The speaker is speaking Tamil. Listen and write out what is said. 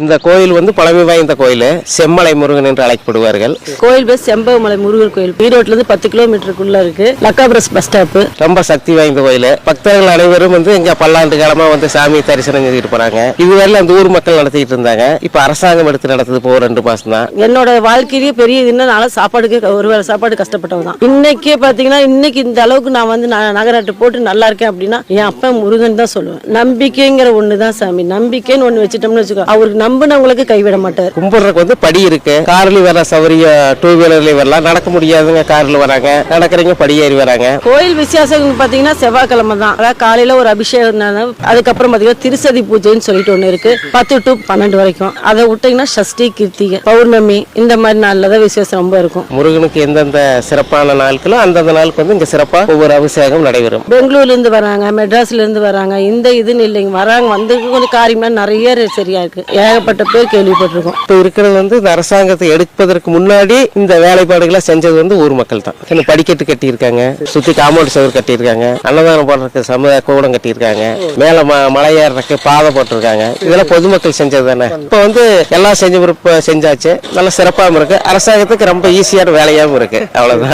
இந்த கோயில் வந்து பழமை வாய்ந்த கோயில். செம்மலை முருகன் என்று அழைக்கப்படுவார்கள். கோயில் பேர் செம்பகமலை முருகர் கோயில். ஈரோட்ல இருந்து பத்து கிலோமீட்டருக்குள்ள இருக்கு. லக்காபுரஸ் பஸ் ஸ்டாப் ரொம்ப சக்தி வாய்ந்த கோயில். பக்தர்கள் அனைவரும் வந்து இங்க பல்லாண்டு காலமா வந்து சாமி தரிசனம் செஞ்சுட்டு போறாங்க. இதுவரையில அந்த ஊர் மக்கள் நடத்திட்டு இருந்தாங்க. இப்ப அரசாங்கம் எடுத்து நடத்துது ஒரு ரெண்டு மாசம் தான் என்னோட வாழ்க்கையிலேயே பெரிய இது நாள சாப்பாடுக்கு ஒரு வேளை சாப்பாடு கஷ்டப்பட்டவங்க தான். இன்னைக்கே பாத்தீங்கன்னா இன்னைக்கு இந்த அளவுக்கு நான் வந்து நகராட்டு போட்டு நல்லா இருக்கேன் அப்படின்னா என் அப்பா முருகன் தான் சொல்லுவேன். நம்பிக்கைங்கிற ஒண்ணுதான் சாமி. நம்பிக்கைன்னு ஒண்ணு வச்சுட்டோம்னு வச்சுக்கோ அவருக்கு நம்பினவங்களுக்கு கைவிட மாட்டார். கும்பிடுறதுக்கு வந்து படி இருக்கு. கார்லயும் வர சௌரிய டூ வீலர்லயும் வரலாம். நடக்க முடியாதவங்க கார்ல வராங்க. நடக்கிறவங்க படி ஏறி வராங்க. கோயில் விசேஷம் பாத்தீங்கன்னா செவ்வாய்க்கிழமை தான். அதாவது காலையில ஒரு அபிஷேகம். அதுக்கப்புறம் பாத்தீங்கன்னா திருசதி பூஜைன்னு சொல்லிட்டு ஒண்ணு இருக்கு. பத்து டு பன்னெண்டு வரைக்கும். அதை விட்டீங்கன்னா சஷ்டி கிருத்திகை பௌர்ணமி இந்த மாதிரி நாள்ல தான் விசேஷம் ரொம்ப இருக்கும். முருகனுக்கு எந்தெந்த சிறப்பான நாட்களோ அந்தந்த நாளுக்கு வந்து இங்க சிறப்பா ஒவ்வொரு அபிஷேகம் நடைபெறும். பெங்களூர்ல இருந்து வராங்க மெட்ராஸ்ல இருந்து வராங்க இந்த இதுன்னு இல்லைங்க. வராங்க வந்து கொஞ்சம் காரியமா நிறைய சரியா இருக்கு. ஏகப்பட்ட பேர் கேள்விப்பட்டிருக்கோம். இப்போ இருக்கிறது வந்து இந்த அரசாங்கத்தை எடுப்பதற்கு முன்னாடி இந்த வேலைப்பாடுகளை செஞ்சது வந்து ஊர் மக்கள் தான். இந்த படிக்கட்டு கட்டியிருக்காங்க சுற்றி காம்பவுண்ட் சவர் கட்டியிருக்காங்க அன்னதானம் போடுறதுக்கு சமுதாய கூடம் கட்டியிருக்காங்க மேலே ம- மலை ஏறுறதுக்கு பாதை போட்டிருக்காங்க. இதெல்லாம் பொதுமக்கள் செஞ்சது தானே. இப்போ வந்து எல்லாம் செஞ்ச செஞ்சாச்சு. நல்லா சிறப்பாகவும் இருக்கு. அரசாங்கத்துக்கு ரொம்ப ஈஸியான வேலையாகவும் இருக்கு. அவ்வளோதான்